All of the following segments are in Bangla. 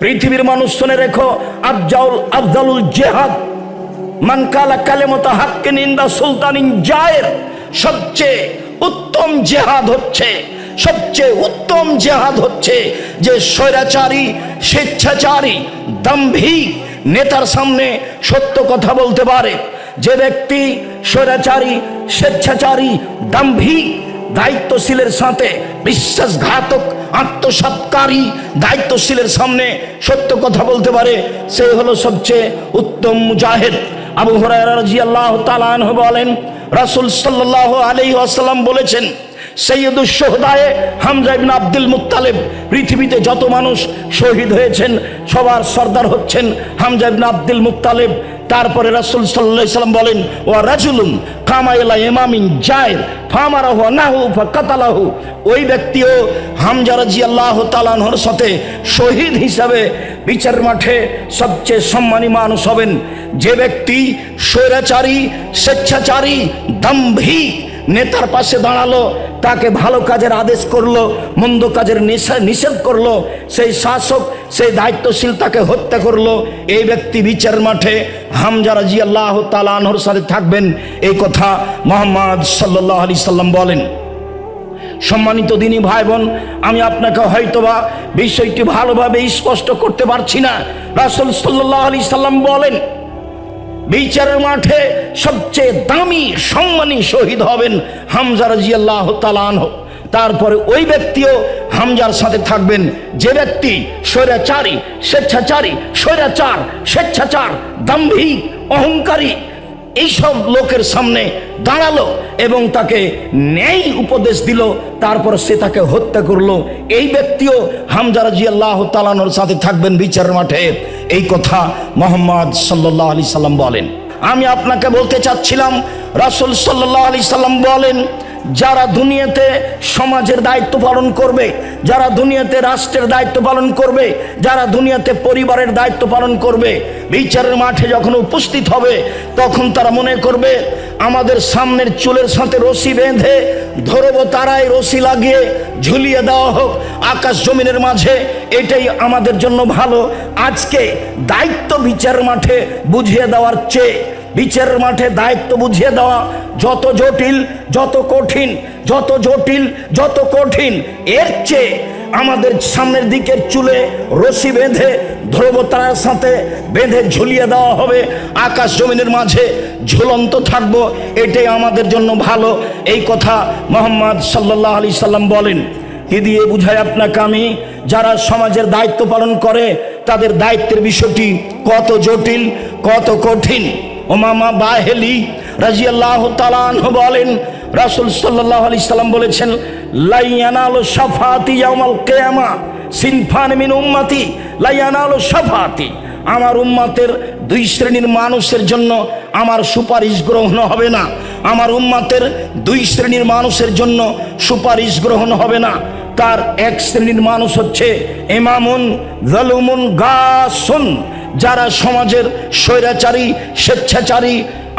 পৃথিবীর মানুষ শুনে রেখো, আফজাউল আফজালুল জেহাদ। মানকালা কালেমত হাক্কে নিন্দা সুলতানিন জায়ের। সবচেয়ে উত্তম জেহাদ হচ্ছে, সবচেয়ে উত্তম জেহাদ হচ্ছে যে স্বৈরাচারী, স্বেচ্ছাচারী, দাম্ভিক নেতার সামনে সত্য কথা বলতে পারে। যে ব্যক্তি স্বৈরাচারী, স্বেচ্ছাচারী, দাম্ভিক দায়িত্বশীলের সাথে বিশ্বাসঘাতক, আত্মসৎকারী দায়িত্বশীলের সামনে সত্য কথা বলতে পারে, সে হলো সবচেয়ে উত্তম মুজাহিদ। আবু হুরায়রা রাদিয়াল্লাহু তাআলা আনহু বলেন, রাসূল সাল্লাল্লাহু আলাইহি ওয়াসাল্লাম বলেছেন সৈয়দুস সোহদায়ে হামজা ইবনে আব্দুল মুত্তালিব, পৃথিবীতে যত মানুষ শহীদ হয়েছেন, সবার সর্দার হচ্ছেন হামজা ইবনে আব্দুল মুত্তালিব। তারপরে রাসুল সাল্লাহ সাল্লাম বলেন ও রাজুলুম কামাইলা ইমামিন জায়ের ফামারাহু নাহু ফাকাতালাহু। ওই ব্যক্তিও হামজা রাদিয়াল্লাহু তাআলা আনহুর সাথে শহীদ হিসাবে বিচার মাঠে সবচেয়ে সম্মানী মানুষ হবেন। যে ব্যক্তি স্বৈরাচারী, স্বেচ্ছাচারী, দাম্ভিক নেতার পাশে দাঁড়াল, তাকে ভালো কাজের আদেশ করল, মন্দ কাজের নিষে- নিষেধ করল, সেই শাসক, সেই দায়িত্বশীল তাকে হত্যা করল। এই ব্যক্তি বিচার মাঠে হামজা রাজি আল্লাহ সাথে থাকবেন। এই কথা মোহাম্মদ সাল্লাহ আলি সাল্লাম বলেন। সম্মানিত দিনী ভাই বোন আমি আপনাকে হয়তোবা বিষয়টি ভালোভাবে স্পষ্ট করতে পারছি না। রাসুল সাল্লাহ আলি সাল্লাম বলেন বিচারের মাঠে সবচেয়ে দামি সম্মানী শহীদ হবেন হামজার রাজিয়াল্লাহ তালান তারপরে ওই ব্যক্তিও হামজার সাথে থাকবেন। যে ব্যক্তি স্বৈরাচারী, স্বেচ্ছাচারী, স্বৈরাচার, স্বেচ্ছাচার, দাম্ভিক, অহংকারী এইসব লোকের সামনে দাঁড়াল এবং তাকে ন্যায় উপদেশ দিল। তারপর সে তাকে হত্যা করল। এই ব্যক্তিও হামজারা জিয়াল্লাহ তালানোর সাথে থাকবেন বিচার মাঠে। এই কথা মোহাম্মদ সাল্লাহ আলি সাল্লাম বলেন। আমি আপনাকে বলতে চাচ্ছিলাম, রাসুল সাল্লাহ আলি সাল্লাম বলেন যারা দুনিয়াতে সমাজের দায়িত্ব পালন করবে, যারা দুনিয়াতে রাষ্ট্রের দায়িত্ব পালন করবে, যারা দুনিয়াতে পরিবারের দায়িত্ব পালন করবে, বিচারের মাঠে যখন উপস্থিত হবে, তখন তারা মনে করবে, আমাদের সামনের চুলের সাথে রশি বেঁধে ধরবো তারাই রশি লাগিয়ে ঝুলিয়ে দেওয়া হোক। আকাশ জমিনের মাঝে এটাই আমাদের জন্য ভালো। আজকে দায়িত্ব বিচারের মাঠে বুঝিয়ে দেওয়ার চেয়ে বিচারের মাঠে দায়িত্ব বুঝিয়ে দেওয়া যত জটিল, যত কঠিন, যত জটিল, যত কঠিন, এর চেয়ে আমাদের সামনের দিকের চুলে রশি বেঁধে ধ্রুবতারার সাথে বেঁধে ঝুলিয়ে দেওয়া হবে। আকাশ জমিনের মাঝে ঝুলন্ত থাকব, এটাই আমাদের জন্য ভালো। এই কথা মোহাম্মদ সাল্লাহ আলি সাল্লাম বলেন। কি দিয়ে বুঝায় আপনাকে আমি? যারা সমাজের দায়িত্ব পালন করে, তাদের দায়িত্বের বিষয়টি কত জটিল, কত কঠিন। ওমামা বাহেলি রাজিয়াল্লাহ তালান বলেন, রাসুল সাল্লাহ আলি সাল্লাম বলেছেন, লাইয়ানালো সাফাতি ইয়ামাল কেয়ামা সিনফান মিন উম্মাতি, লাইয়ানালো সাফাতি আমার উম্মাতের দুই শ্রেণির মানুষের জন্য আমার সুপারিশ গ্রহণ হবে না। আমার উম্মাতের দুই শ্রেণির মানুষের জন্য সুপারিশ গ্রহণ হবে না। তার এক শ্রেণির মানুষ হচ্ছে এমামুন জালুমুন, গাসুন। যারা সমাজের স্বৈরাচারী, স্বেচ্ছাচারী,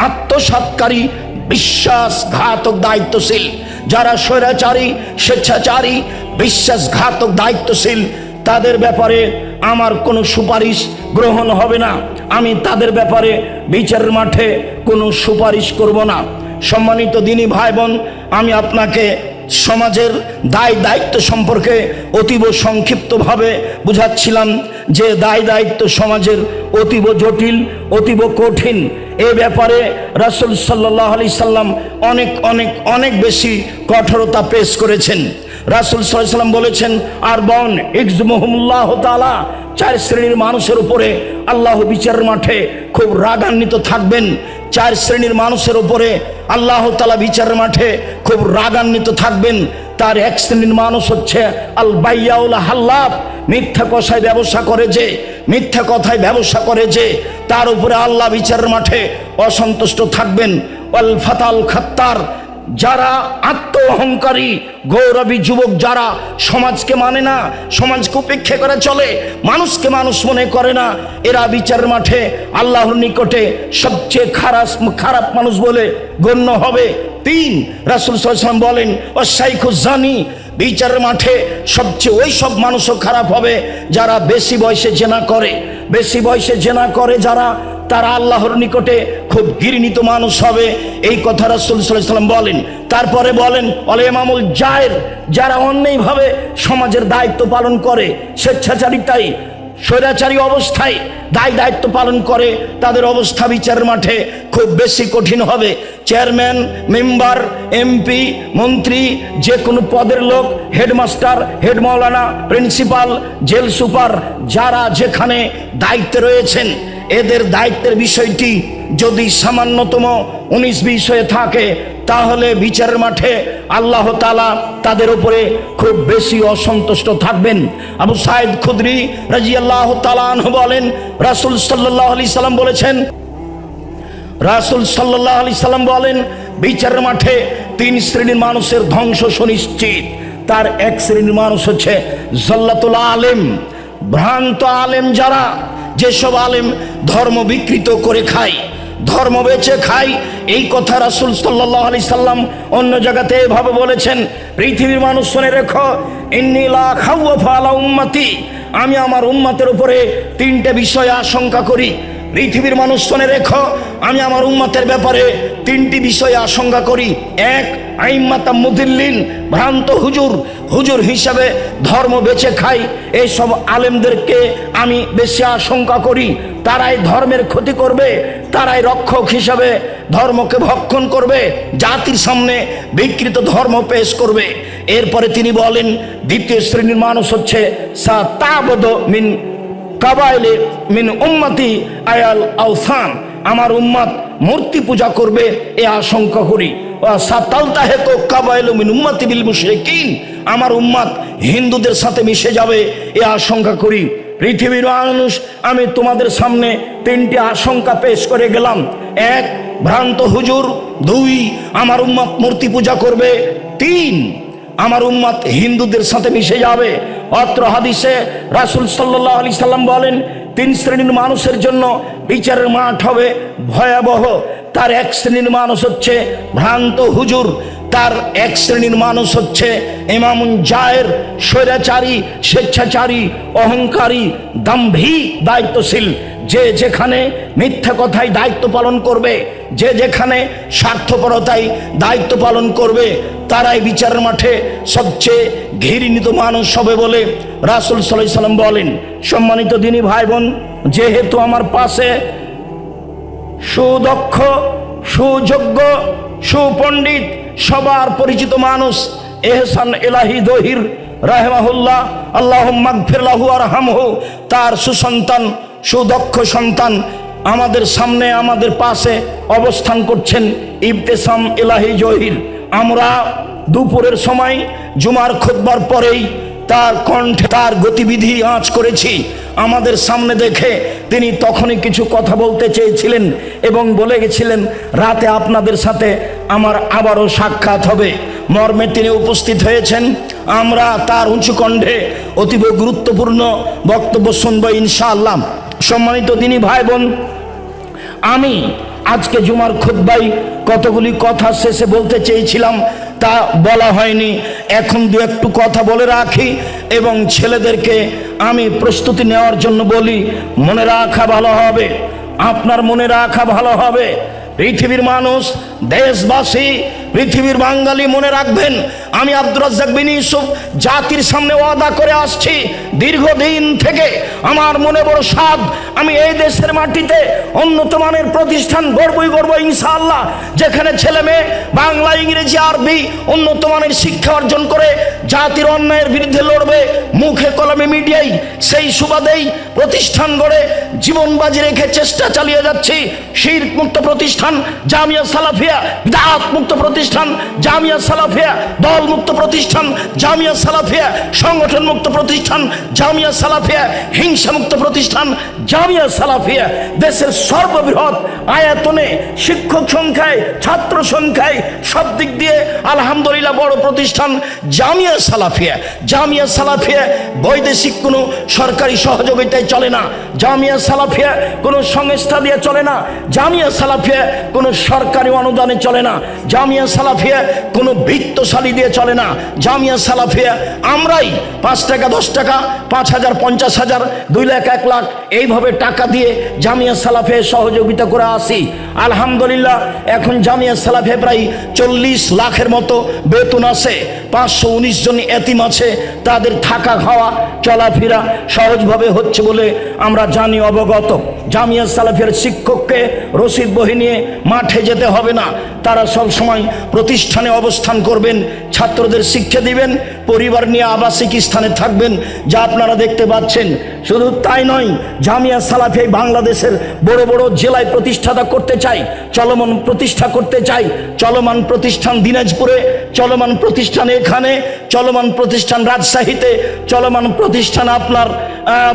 আত্মসাৎকারী, বিশ্বাসঘাতক দায়িত্বশীল, যারা স্বৈরাচারী, স্বেচ্ছাচারী, বিশ্বাসঘাতক দায়িত্বশীল, তাদের ব্যাপারে আমার কোনো সুপারিশ গ্রহণ হবে না। আমি তাদের ব্যাপারে বিচারের মাঠে কোনো সুপারিশ করব না। সম্মানিত দিনী ভাই বোন আমি আপনাকে সমাজের দায় দায়িত্ব সম্পর্কে অতীব সংক্ষিপ্তভাবে বুঝাচ্ছিলাম যে দায় দায়িত্ব সমাজের অতীব জটিল, অতীব কঠিন। এ ব্যাপারে রাসুল সাল্লাহ আলি সাল্লাম অনেক অনেক অনেক বেশি কঠোরতা পেশ করেছেন। রাসুল সাল্লাম বলেছেন, আর বন ইকজ মোহাম্মল্লাহ তালা চার শ্রেণির মানুষের উপরে আল্লাহ বিচার মাঠে খুব রাগান্বিত থাকবেন। চার শ্রেণির মানুষের ওপরে আল্লাহ তালা বিচার মাঠে খুব রাগান্বিত থাকবেন। তার এক শ্রেণির মানুষ হচ্ছে আল বাইয়াউল হাল্লাফ। মিথ্যা কথায় ব্যবসা করে যে, মিথ্যা কথায় ব্যবসা করে যে, তার উপরে আল্লাহ বিচার মাঠে অসন্তুষ্ট থাকবেন। অল ফাতাল খাত্তার যারা আত্ম অহংকারী গৌরবী যুবক যারা সমাজকে মানে না, সমাজকে উপেক্ষা করে চলে, মানুষকে মানুষ মনে করে না, এরা বিচার মাঠে, আল্লাহর নিকটে সবচেয়ে খারাপ খারাপ মানুষ বলে গণ্য হবে। তিন, রাসুল সাল্লাম বলেন জানি বিচারের মাঠে সবচেয়ে ওই সব মানুষও খারাপ হবে যারা বেশি বয়সে জেনা করে, বেশি বয়সে জেনা করে যারা তারা আল্লাহর নিকটে খুব ঘৃণিত মানুষ হবে। এই কথা রাসূল বলেন। তারপরে বলেন, অলে ইমামুল জায়ের, যারা অন্যায়ভাবে সমাজের দায়িত্ব পালন করে স্বেচ্ছাচারিতাই স্বৈরাচারী অবস্থায় দায় দায়িত্ব পালন করে, তাদের অবস্থা বিচারের মাঠে খুব বেশি কঠিন হবে। চেয়ারম্যান, মেম্বার, এমপি, মন্ত্রী যে কোনো পদের লোক, হেডমাস্টার, হেড মৌলানা প্রিন্সিপাল, জেল সুপার, যারা যেখানে দায়িত্বে রয়েছেন এদের দায়িত্বের বিষয়টি যদি সামান্যতম উনিশ বিশ হয়ে থাকে, তাহলে বিচারের মাঠে আল্লাহ তালা তাদের উপরে খুব বেশি অসন্তুষ্ট থাকবেন। আবু সাইদ খুদরি রাজি আল্লাহ তালান বলেন, রাসুল সাল্লাহ আলি সাল্লাম বলেছেন, রাসুল সাল্লাহ আলি সাল্লাম বলেন, বিচারের মাঠে তিন শ্রেণির মানুষের ধ্বংস সুনিশ্চিত। তার এক শ্রেণির মানুষ হচ্ছে জল্লাতুল আলেম। ভ্রান্ত আলেম যারা যেসব আলেম ধর্ম বিকৃত করে খায়, ধর্ম বেচে খাই এই কথা রাসুল সাল্লাহ আলি সাল্লাম অন্য জায়গাতে এভাবে বলেছেন, পৃথিবীর মানুষ শুনে রেখো উম্মাতি। আমি আমার উম্মাতের উপরে তিনটে বিষয়ে আশঙ্কা করি। পৃথিবীর মানুষ শুনে রেখো, আমি আমার উম্মাতের ব্যাপারে তিনটি বিষয়ে আশঙ্কা করি। এক, আইম্মাতা মুদিল্লিন, ভ্রান্ত হুজুর। হুজুর হিসাবে ধর্ম বেছে খাই, এইসব আলেমদেরকে আমি বেশি আশঙ্কা করি। তারাই ধর্মের ক্ষতি করবে, তারাই রক্ষক হিসাবে ধর্মকে ভক্ষণ করবে, জাতির সামনে বিকৃত ধর্ম পেশ করবে। এরপরে তিনি বলেন, দ্বিতীয় শ্রেণির মানুষ হচ্ছে সা তাবদ মিন কাবাইলে মিন উম্মতি আয়াল আউসান আমার উম্মাত মূর্তি পূজা করবে এ আশঙ্কা করি। সাতালতাহে তো কাবাইল মিন উম্মতি বিল মুশরিকিন। আমার উম্মাত হিন্দুদের সাথে মিশে যাবে এ আশঙ্কা করি। পৃথিবীর মানুষ, আমি তোমাদের সামনে তিনটি আশঙ্কা পেশ করে গেলাম। এক, ভ্রান্ত হুজুর। দুই, আমার উম্মাত মূর্তি পূজা করবে। তিন, আমার উম্মাত হিন্দুদের সাথে মিশে যাবে। অত্র হাদিসে রাসুল সাল্লাহ আলি সাল্লাম বলেন, তিন শ্রেণির মানুষের জন্য বিচারের মাঠ হবে ভয়াবহ। তার এক শ্রেণির মানুষ হচ্ছে ভ্রান্ত হুজুর। তার এক শ্রেণির মানুষ হচ্ছে ইমামুন জায়ের, স্বৈরাচারী, স্বেচ্ছাচারী, অহংকারী দাম্ভিক দায়িত্বশীল। যে যেখানে মিথ্যা কথায় দায়িত্ব পালন করবে, যে যেখানে স্বার্থপরতায় দায়িত্ব পালন করবে, তারাই বিচারের মাঠে সবচেয়ে ঘৃণিত মানুষ হবে বলে রাসুল সাল্লাহ সাল্লাম বলেন। সম্মানিত দিনী ভাই বোন যেহেতু আমার পাশে সুদক্ষ, সুযোগ্য, সুপণ্ডিত, সবার পরিচিত মানুষ এহসান এলাহি দহির রাহেমাহুল্লাহ আল্লাহ মাগফিরাহু আর হামহু তার সুসন্তান সুদক্ষ সন্তান আমাদের সামনে, আমাদের পাশে অবস্থান করছেন ইবতেসাম এলাহি জহির। আমরা দুপুরের সময় জুমার খুতবার পরেই তার কণ্ঠে তার গতিবিধি আঁচ করেছি। আমাদের সামনে দেখে তিনি তখনই কিছু কথা বলতে চেয়েছিলেন এবং বলে গেছিলেন, রাতে আপনাদের সাথে আমার আবারও সাক্ষাৎ হবে। মর্মে তিনি উপস্থিত হয়েছেন। আমরা তার উঁচু কণ্ঠে অতীব গুরুত্বপূর্ণ বক্তব্য শুনব ইনশাআল্লাহ। সম্মানিত তিনি ভাই বোন, আমি আজকে জুমার খুদ্বাই কতগুলি কথা শেষে বলতে চেয়েছিলাম, তা বলা হয়নি। এখন দু একটু কথা বলে রাখি এবং ছেলেদেরকে আমি প্রস্তুতি নেওয়ার জন্য বলি, মনে রাখা ভালো হবে, আপনার মনে রাখা ভালো হবে। পৃথিবীর মানুষ, দেশবাসী পৃথিবীর বাঙালি মনে রাখবেন, আমি আব্দুর রাজ্জাক বিন ইউসুফ জাতির সামনে ওয়াদা করে আসছি, দীর্ঘদিন থেকে আমার মনে বড় স্বাদ, আমি এই দেশের মাটিতে উন্নত মানের প্রতিষ্ঠান গর্বই গর্ব ইনশাআল্লাহ, যেখানে ছেলে মেয়ে, বাংলা, ইংরেজি, আরবি উন্নত মানের শিক্ষা অর্জন করে জাতির অন্যায়ের বিরুদ্ধে লড়বে, মুখে কলমে মিডিয়াই সেই সুবাদেই প্রতিষ্ঠান গড়ে জীবন বাজি রেখে চেষ্টা চালিয়ে যাচ্ছি শির মুক্ত প্রতিষ্ঠান, জামিয়া সালাফিয়া দাঁত মুক্ত প্রতিষ্ঠান জামিয়া সালাফিয়া দল মুক্ত প্রতিষ্ঠান, জামিয়া সালাফিয়া সংগঠন মুক্ত প্রতিষ্ঠান, জামিয়া সালাফিয়া হিংসা মুক্ত প্রতিষ্ঠান, জামিয়া সালাফিয়া, দেশের সর্ববৃহৎ আয়তনে শিক্ষক সংখ্যায়, ছাত্র সংখ্যায়, সব দিক দিয়ে আলহামদুলিল্লাহ বড় প্রতিষ্ঠান জামিয়া সালাফিয়া। জামিয়া সালাফিয়া বৈদেশিক কোনো সরকারি সহযোগিতায় চলে না। জামিয়া সালাফিয়া কোনো সংস্থা দিয়ে চলে না। জামিয়া সালাফিয়া কোনো সরকারি অনুদানে চলে না। জামিয়া সালাফিয়া কোনো বৃত্তশালী দিয়ে চলে না। জামিয়া সালাফিয়া, আমরাই পাঁচ টাকা, দশ টাকা, পাঁচ হাজার, পঞ্চাশ হাজার, দুই লাখ, এক লাখ, এইভাবে টাকা দিয়ে জামিয়া সালাফে সহযোগিতা করে আসি। আলহামদুলিল্লাহ, এখন জামিয়া সালাফে প্রায় চল্লিশ লাখের মতো বেতন আছে। পাঁচশো উনিশ জন এতিম আছে, তাদের থাকা খাওয়া, চলাফেরা সহজভাবে হচ্ছে বলে আমরা জানি অবগত। জামিয়া সালাফের শিক্ষককে রসিদ বহি নিয়ে মাঠে যেতে হবে না। তারা সব সময় প্রতিষ্ঠানে অবস্থান করবেন, ছাত্রদের শিক্ষা দিবেন, পরিবার নিয়ে আবাসিক স্থানে থাকবেন। যা আপনারা দেখতে পাচ্ছেন, শুধু তাই নয়, জামিয়া সালাফি বাংলাদেশের বড় বড় জেলায় প্রতিষ্ঠাতা করতে চাই, চলমান প্রতিষ্ঠা করতে চাই, চলমান প্রতিষ্ঠান দিনাজপুরে, চলমান প্রতিষ্ঠান এখানে, চলমান প্রতিষ্ঠান রাজশাহীতে, চলমান প্রতিষ্ঠান আপনার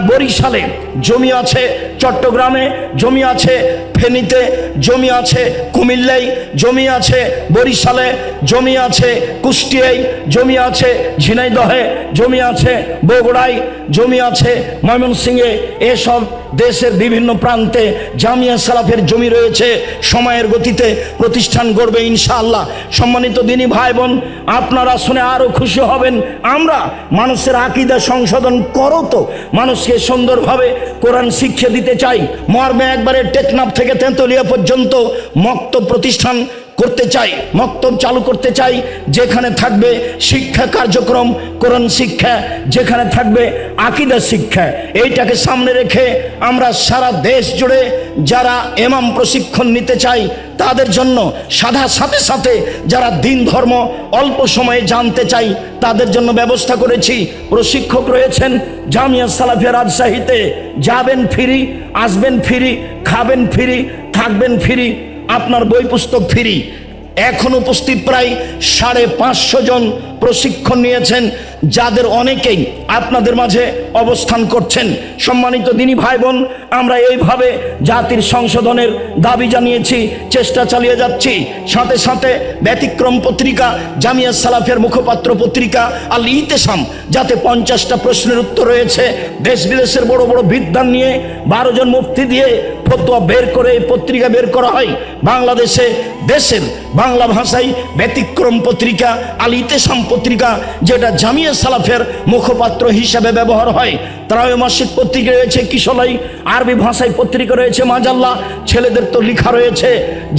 বরিশালে। জমি আছে চট্টগ্রামে জমি আছে, ফেনীতে জমি আছে, কুমিল্লায় জমি আছে, বরিশালে জমি আছে, কুষ্টিয়ায় জমি আছে, ঝিনাইদহে জমি আছে, বগুড়ায় জমি আছে, ময়মনসিংহে এসব দেশের বিভিন্ন প্রান্তে জামিয়া সালাফের জমি রয়েছে। সময়ের গতিতে প্রতিষ্ঠান গড়বে ইনশাআল্লাহ। সম্মানিত দিনী ভাই বোন আপনারা শুনে আরও খুশি হবেন। আমরা মানুষের আকিদা সংশোধন করো তো। মানুষকে সুন্দরভাবে কোরআন শিক্ষা দিতে চাই। মর্মে একবারে টেকনাফ থেকে তেঁতুলিয়া পর্যন্ত মক্ত প্রতিষ্ঠান করতে চাই, মক্তব চালু করতে চাই, যেখানে থাকবে শিক্ষা কার্যক্রম, কোরআন শিক্ষা, যেখানে থাকবে আকিদা শিক্ষা। এইটাকে সামনে রেখে আমরা সারা দেশ জুড়ে যারা এমাম প্রশিক্ষণ নিতে চাই, তাদের জন্য সাধা সাথে সাথে যারা দিন ধর্ম অল্প সময়ে জানতে চাই, তাদের জন্য ব্যবস্থা করেছি। প্রশিক্ষক রয়েছেন জামিয়া সালাফিয়া রাজশাহীতে। যাবেন ফিরি, আসবেন ফিরি, খাবেন ফিরি, থাকবেন ফিরি। আপনার বই পুস্তক ফিরি। এখন উপস্থিত প্রায় সাড়ে পাঁচশো জন প্রশিক্ষণ নিয়েছেন, যাদের অনেকেই আপনাদের মাঝে অবস্থান করছেন। সম্মানিত দিনী ভাই বোন আমরা এইভাবে জাতির সংশোধনের দাবি জানিয়েছি, চেষ্টা চালিয়ে যাচ্ছি। সাথে সাথে ব্যতিক্রম পত্রিকা, জামিয়া সালাফের মুখপাত্র পত্রিকা, আল ইতেসাম, যাতে পঞ্চাশটা প্রশ্নের উত্তর রয়েছে, দেশ বিদেশের বড় বড় বিদ্যান নিয়ে বারো জন মুক্তি দিয়ে ফতোয়া বের করে এই পত্রিকা বের করা হয়। বাংলাদেশে দেশের বাংলা ভাষায় ব্যতিক্রম পত্রিকা, আল ইতেসাম পত্রিকা যেটা জামিয়া সালাফের মুখপাত্র হিসাবে ব্যবহার হয়। তারাও মাসিক পত্রিকা রয়েছে, কিশলাই আরবি ভাষায় পত্রিকা রয়েছে মাজাল্লা ছেলেদের তো লেখা রয়েছে,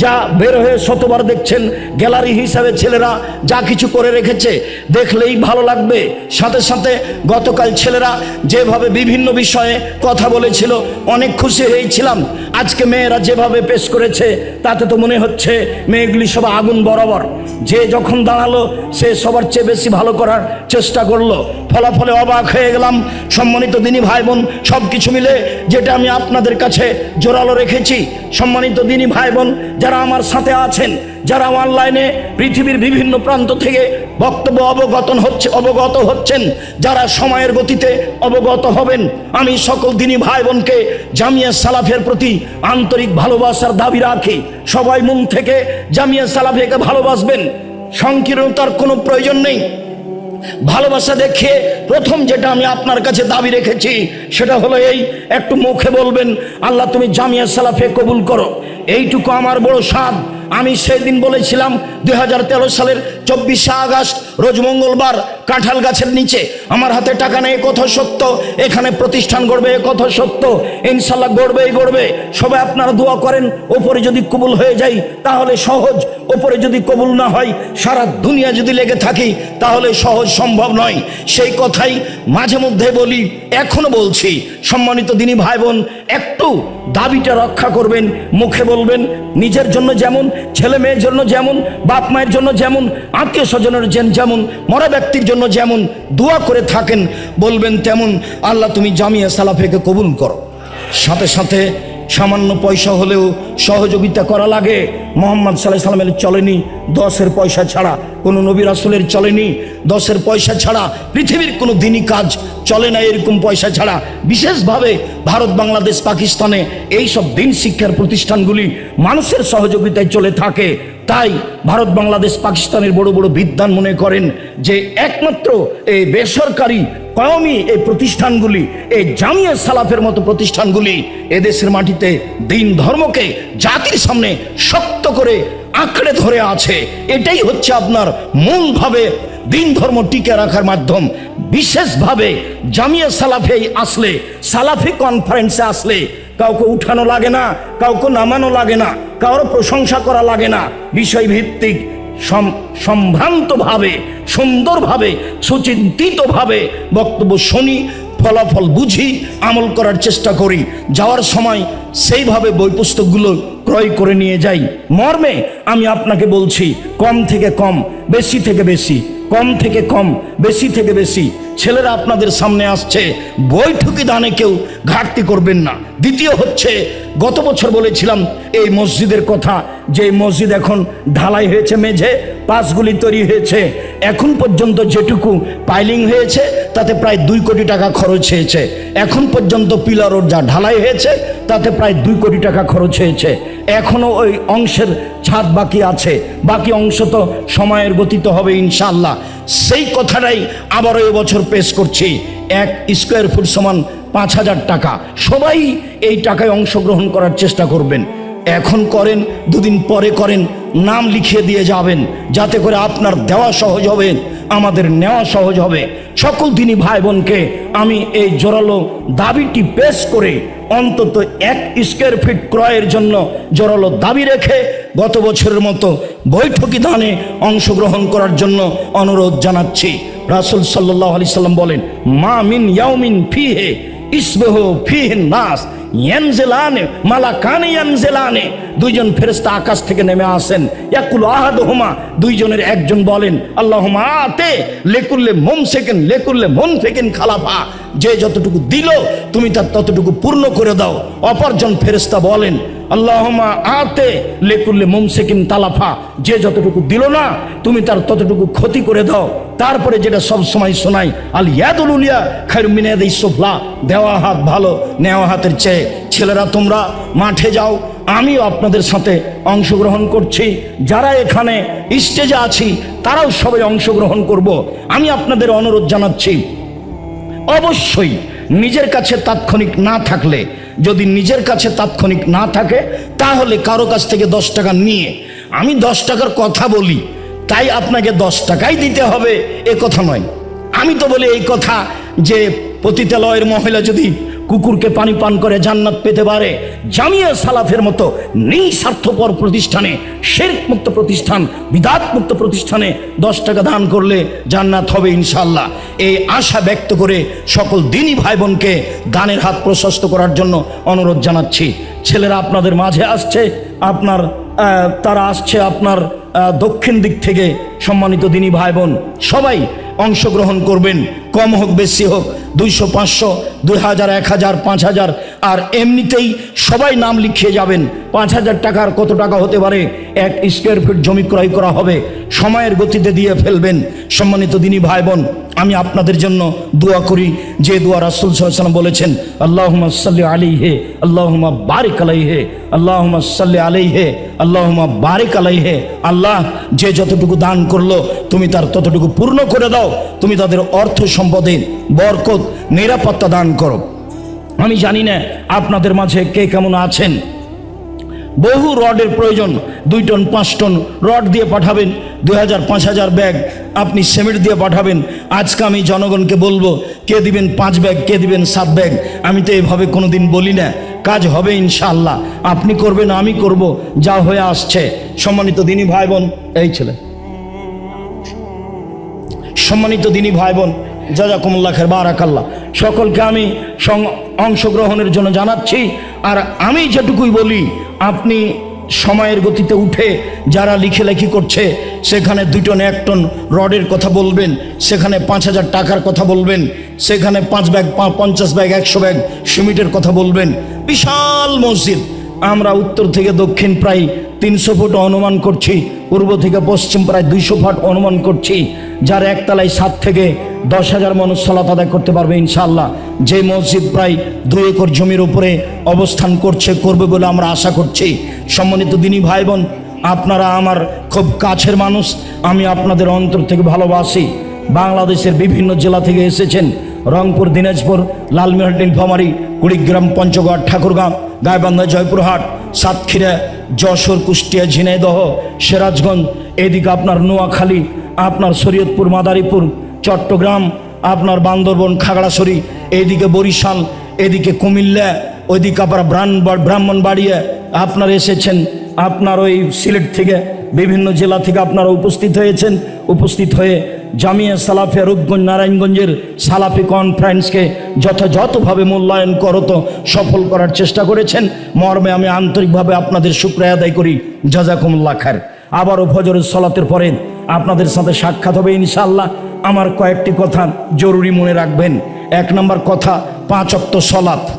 যা বের হয়ে শতবার দেখছেন গ্যালারি হিসাবে ছেলেরা যা কিছু করে রেখেছে, দেখলেই ভালো লাগবে। সাথে সাথে গতকাল ছেলেরা যেভাবে বিভিন্ন বিষয়ে কথা বলেছিল, অনেক খুশি হয়েছিলাম। আজকে মেয়েরা যেভাবে পেশ করেছে, তাতে তো মনে হচ্ছে মেয়েগুলি সব আগুন বরাবর। যে যখন দাঁড়াল, সে সবার চেয়ে বেশি ভালো করার চেষ্টা করল। ফলাফলে অবাক হয়ে গেলাম, সম্মানিত দিনী ভাই বোন সব কিছু মিলে যেটা আমি আপনাদের কাছে জোরালো রেখেছি, সম্মানিত দিনী ভাই বোন, যারা আমার সাথে আছেন, যারা অনলাইনে পৃথিবীর বিভিন্ন প্রান্ত থেকে বক্তব্য অবগত হচ্ছে, অবগত হচ্ছেন, যারা সময়ের গতিতে অবগত হবেন, আমি সকল দিনী ভাই বোনকে জামিয়া সালাফের প্রতি আন্তরিক ভালোবাসার দাবি রাখি। সবাই মন থেকে জামিয়া সালাফেকে ভালোবাসবেন, সংকীর্ণতার কোনো প্রয়োজন নেই। ভালোবাসা দেখে প্রথম যেটা আমি আপনার কাছে দাবি রেখেছি, সেটা হলো এই, একটু মুখে বলবেন, আল্লাহ তুমি জামিয়া সালাফে কবুল করো। এইটুকু আমার বড় স্বাদ। আমি সেদিন বলেছিলাম, দুই হাজার তেরো সালের চব্বিশে আগস্ট, রোজ মঙ্গলবার কাঁঠাল গাছের নিচে। আমার হাতে টাকা নেই কথা সত্য। এখানে প্রতিষ্ঠান গড়বে কথা সত্য। ইনশাল্লাহ গড়বেই গড়বে। সবাই আপনারা দোয়া করেন, ওপরে যদি কবুল হয়ে যাই, তাহলে সহজ। ওপরে যদি কবুল না হয়, সারা দুনিয়া যদি লেগে থাকি, তাহলে সহজ সম্ভব নয়। সেই কথাই মাঝে মধ্যে বলি, এখনও বলছি। সম্মানিত দিনী ভাই বোন একটু দাবিটা রক্ষা করবেন, মুখে বলবেন, নিজের জন্য যেমন, ছেলে মেয়ের জন্য যেমন, বাপ মায়ের জন্য যেমন আত্মীয় স্বজনের যেমন, মরা ব্যক্তির জন্য যেমন দোয়া করে থাকেন, বলবেন তেমন, আল্লাহ তুমি জামিয়া সালাফেকে কবুল করো। সাথে সাথে সামান্য পয়সা হলেও সহযোগিতা করা লাগে। মোহাম্মদ সাল্লাহ সাল্লামের চলেনি, দশের পয়সা ছাড়া কোনো নবী রাসুলের চলেনি, দশের পয়সা ছাড়া পৃথিবীর কোনো দিনই কাজ চলে না এরকম পয়সা ছাড়া। বিশেষভাবে ভারত, বাংলাদেশ, পাকিস্তানে এই সব দিন শিক্ষার প্রতিষ্ঠানগুলি মানুষের সহযোগিতায় চলে থাকে। তাই ভারত, বাংলাদেশ, পাকিস্তানের বড় বড় বিদ্যান মনে করেন যে একমাত্র এই বেসরকারি কওমি এই প্রতিষ্ঠানগুলি, এই জামিয়া সালাফের মতো প্রতিষ্ঠানগুলি এদেশের মাটিতে দিন ধর্মকে জাতির সামনে শক্ত করে আঁকড়ে ধরে আছে। এটাই হচ্ছে আপনার মূলভাবে দিন ধর্ম টিকে রাখার মাধ্যম। বিশেষভাবে জামিয়া সালাফে আসলে, সালাফি কনফারেন্সে আসলে কাউকে উঠানো লাগে না, কাউকে নামানো লাগে না কারও প্রশংসা করা লাগে না। বিষয়ভিত্তিক সম- সম্ভ্রান্তভাবে, সুন্দরভাবে, সুচিন্তিতভাবে বক্তব্য শুনি, ফলাফল বুঝি, আমল করার চেষ্টা করি। যাওয়ার সময় সেইভাবে বই পুস্তকগুলো ক্রয় করে নিয়ে যাই। মর্মে আমি আপনাকে বলছি, কম থেকে কম, বেশি থেকে বেশি, কম থেকে কম, বেশি থেকে বেশি। ছেলেরা আপনাদের সামনে আসছে, বৈঠকি দানে কেউ ঘাটতি করবেন না। দ্বিতীয় হচ্ছে, গত বছর বলেছিলাম এই মসজিদের কথা, যে মসজিদ এখন ঢালাই হয়েছে, মেঝে পাঁচগুলি তৈরি হয়েছে। এখন পর্যন্ত যেটুকু পাইলিং হয়েছে, তাতে প্রায় দুই কোটি টাকা খরচ হয়েছে। এখন পর্যন্ত পিলার যা ঢালাই হয়েছে, তাতে প্রায় দুই কোটি টাকা খরচ হয়েছে। এখনও ওই অংশের ছাদ বাকি আছে। বাকি অংশ তো সময়ের গতিতে হবে ইনশাল্লাহ সেই কথাটাই আবারও এবছর পেশ করছি। এক স্কোয়ার ফুট সমান পাঁচ হাজার টাকা। সবাই এই টাকায় অংশগ্রহণ করার চেষ্টা করবেন। এখন করেন, দুদিন পরে করেন, নাম লিখিয়ে দিয়ে যাবেন, যাতে করে আপনার দেওয়া সহজ হবে, আমাদের নেওয়া সহজ হবে। সকল দিনই ভাই বোনকে আমি এই জোরালো দাবিটি পেশ করে অন্তত এক স্কোয়ার ফিট ক্রয়ের জন্য জোরালো দাবি রেখে গত বছরের মতো বৈঠকি দানে অংশগ্রহণ করার জন্য অনুরোধ জানাচ্ছি। রাসুল সাল্লাহ আলি সাল্লাম বলেন, মা মিন ইয়াউমিন ফিহে। ইসবেহ ফিহিন নাস, ইয়ানজেলানে, মালাকানে ইয়ানজেলানে। দুইজন ফেরেশতা আকাশ থেকে নেমে আসেন। ইয়াকুল আহাদুহুমা, দুইজনের একজন বলেন আল্লাহুমা আতে, লেকুল্লে মোম সেকেন, লেকুল্লে মন ফেকেন খালাফা। যে যতটুকু দিল, তুমি তার ততটুকু পূর্ণ করে দাও। অপরজন ফেরেশতা বলেন আল্লাহমা আতে লেকুল্লে মুমসেকিন তালাফা। যে যতটুকু দিল না, তুমি তার ততটুকু ক্ষতি করে দাও। তারপরে যেটা সব সময় শোনাই, আল ইয়াদুল উলিয়া খাইর মিনাদ ইসফলা দেওয়া হাত ভালো, নেওয়া হাতের চেয়ে। ছেলেরা, তোমরা মাঠে যাও। আমিও আপনাদের সাথে অংশগ্রহণ করছি। যারা এখানে স্টেজে আছি, তারাও সবাই অংশগ্রহণ করব। আমি আপনাদের অনুরোধ জানাচ্ছি, অবশ্যই নিজের কাছে তাৎক্ষণিক না থাকলে, যদি নিজের কাছে তাৎক্ষণিক না থাকে, তাহলে কারও কাছ থেকে দশ টাকা নিয়ে। আমি দশ টাকার কথা বলি, তাই আপনাকে দশ টাকাই দিতে হবে, এ কথা নয়। আমি তো বলি এই কথা যে পতিতালয়ের মহিলা যদি কুকুরকে পানি পান করে জান্নাত পেতে পারে। জামিয়া সালাফের মতো নিঃস্বার্থপর প্রতিষ্ঠানে শেরক মুক্ত প্রতিষ্ঠান বিদাত মুক্ত প্রতিষ্ঠানে দশ টাকা দান করলে জান্নাত হবে ইনশাল্লাহ এই আশা ব্যক্ত করে সকল দিনী ভাই বোনকে দানের হাত প্রশস্ত করার জন্য অনুরোধ জানাচ্ছি। ছেলেরা আপনাদের মাঝে আসছে, আপনার তারা আসছে আপনার দক্ষিণ দিক থেকে সম্মানিত দিনী ভাই বোন সবাই অংশগ্রহণ করবেন। কম হোক, বেশি হোক, দুইশো, পাঁচশো, দুই হাজার, এক হাজার, পাঁচ হাজার আর এমনিতেই সবাই নাম লিখিয়ে যাবেন। পাঁচ হাজার টাকার কত টাকা হতে পারে? এক স্কোয়ার ফিট জমি ক্রয় করা হবে। সময়ের গতিতে দিয়ে ফেলবেন। সম্মানিত দিনী ভাই বোন আমি আপনাদের জন্য দোয়া করি। যে দোয়া রাসুল সাল্লাম বলেছেন আল্লাহ সাল্লি আলী হে আল্লাহ বারিক আলাই হে আল্লাহ সাল্লি আলাই হে আল্লাহ বারিক আলাই হে আল্লাহ যে যতটুকু দান করল, তুমি তার ততটুকু পূর্ণ করে দাও। তুমি তাদের অর্থ সম্পদে বরকত, নিরাপত্তা দান করো। আমি জানি না আপনাদের মাঝে কে কেমন আছেন। বহু রডের প্রয়োজন, দুই টন, পাঁচ টন রড দিয়ে পাঠাবেন দুই হাজার পাঁচ হাজার ব্যাগ আপনি সিমেন্ট দিয়ে পাঠাবেন। আজকে আমি জনগণকে বলব, কে দিবেন পাঁচ ব্যাগ, কে দিবেন সাত ব্যাগ? আমি তো এইভাবে কোনো দিন বলি না। কাজ হবে ইনশাল্লাহ আপনি করবেন, আমি করব, যা হয়ে আসছে। সম্মানিত দিনী ভাই বোন, এই ছেলে। সম্মানিত দিনী ভাই বোন, জাজাকুমুল্লাহ খের বারাকাল্লাহ। সকলকে আমি অংশগ্রহণের জন্য জানাচ্ছি। আর আমি যেটুকুই বলি, আপনি সময়ের গতিতে উঠে যারা লিখেলেখি করছে, সেখানে দুই টন এক টন রডের কথা বলবেন, সেখানে পাঁচ হাজার টাকার কথা বলবেন, সেখানে পাঁচ ব্যাগ, পঞ্চাশ ব্যাগ, একশো ব্যাগ সিমিটের কথা বলবেন। বিশাল মসজিদ। আমরা উত্তর থেকে দক্ষিণ প্রায় তিনশো ফুট অনুমান করছি, পূর্ব থেকে পশ্চিম প্রায় দুইশো ফুট অনুমান করছি, যার একতলায় সাত থেকে দশ হাজার মানুষ সালাত আদায় করতে পারবে ইনশাল্লাহ যে মসজিদ প্রায় দুই একর জমির উপরে অবস্থান করছে, করবে বলে আমরা আশা করছি। সম্মানিত দিনী ভাই বোন আপনারা আমার খুব কাছের মানুষ, আমি আপনাদের অন্তর থেকে ভালোবাসি। বাংলাদেশের বিভিন্ন জেলা থেকে এসেছেন রংপুর, দিনাজপুর লালমিহাট নীলফামারী, কুড়িগ্রাম, পঞ্চগড় ঠাকুরগাঁও গাইবান্ধা, জয়পুরহাট, সাতক্ষীরা, যশোর, কুষ্টিয়া, ঝিনাইদহ, সিরাজগঞ্জ, এদিকে আপনার নোয়াখালী, আপনার শরীয়তপুর, মাদারীপুর, চট্টগ্রাম, আপনার বান্দরবন, খাগড়াছড়ি এইদিকে বরিশাল, এদিকে কুমিল্লা ওইদিকে আপনার ব্রাহ্মণ ব্রাহ্মণবাড়িয়া, আপনার এসেছেন, আপনার ওই সিলেট থেকে বিভিন্ন জেলা থেকে আপনারা উপস্থিত হয়েছেন, উপস্থিত হয়ে জামিয়া সালাফিয়া রূপগঞ্জ নারায়ণগঞ্জের সালাফি কনফারেন্সকে যথাযথভাবে মূল্যায়ন করত সফল করার চেষ্টা করেছেন। মর্মে আমি আন্তরিকভাবে আপনাদের শুক্রিয়া আদায় করি। জাজাকুমুল্লাহ খার আবারও ফজরের সলাতের পরে আপনাদের সাথে সাক্ষাৎ হবে ইনশাল্লাহ আমার কয়েকটি কথা জরুরি মনে রাখবেন। এক নম্বর কথা, পাঁচ অক্ত সলাত।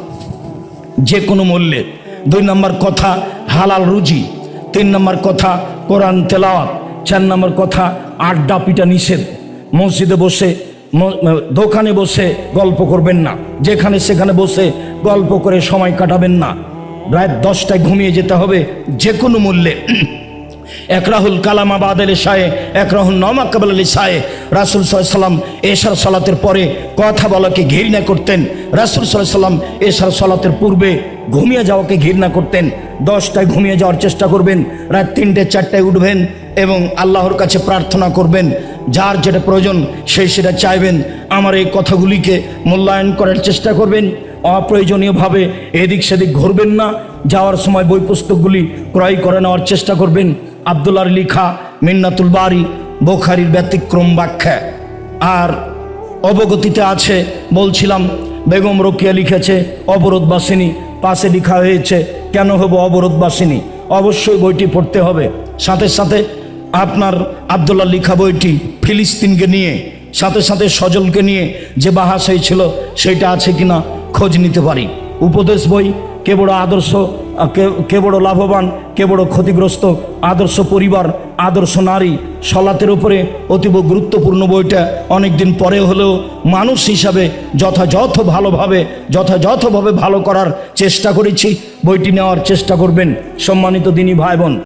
যে কোনো মূল্যে। দুই নম্বর কথা, হালাল রুজি। তিন নম্বর কথা, কোরআন তেলাওয়াত। চার নম্বর কথা, আড্ডা পিটা নিষেধ। মসজিদে বসে দোকানে বসে গল্প করবেন না। যেখানে সেখানে বসে গল্প করে সময় কাটাবেন না। রাত দশটায় ঘুমিয়ে যেতে হবে যে কোনো মূল্যে। একরাহুল কালাম আলী সায়ে একরাহুল নমা কাবাল আলী সায়ে রাসুল সাল্লাম এশার সালাতের পরে কথা বলাকে ঘৃণা করতেন। রাসুল সাল্লাম এশার সালাতের পূর্বে ঘুমিয়ে যাওয়াকে ঘৃণা করতেন। দশটায় ঘুমিয়ে যাওয়ার চেষ্টা করবেন। রাত তিনটে, চারটায় উঠবেন। এবং আল্লাহর কাছে প্রার্থনা করবেন, যার যেটা প্রয়োজন সেই সেটা চাইবেন। আমার এই কথাগুলিকে মূল্যায়ন করার চেষ্টা করবেন। অপ্রয়োজনীয়ভাবে এদিক সেদিক ঘুরবেন না। যাওয়ার সময় বই পুস্তকগুলি ক্রয় করে নেওয়ার চেষ্টা করবেন। আবদুল্লার লিখা মিন্নাতুল বাড়ি বোখারির ব্যতিক্রম ব্যাখ্যা। আর অবগতিতে আছে, বলছিলাম, বেগম রোকিয়া লিখেছে অবরোধবাসিনী পাশে লিখা হয়েছে, কেন হব অবরোধবাসিনী অবশ্যই বইটি পড়তে হবে। সাথে সাথে আপনার আবদুল্লাহ লিখা বইটি ফিলিস্তিনকে নিয়ে, সাথে সাথে সজলকে নিয়ে যে বাহাস হয়েছিল সেটা আছে কিনা খোঁজ নিতে পারি। উপদেশ বই, কে বড় আদর্শ কে- বড় লাভবান, কে বড় ক্ষতিগ্রস্ত, আদর্শ পরিবার, আদর্শ নারী, সলাতের উপরে অতীব গুরুত্বপূর্ণ বইটা অনেকদিন পরে হলেও মানুষ হিসাবে যথাযথ ভালোভাবে, যথাযথভাবে ভালো করার চেষ্টা করেছি। বইটি নেওয়ার চেষ্টা করবেন সম্মানিত দিনী ভাই বোন।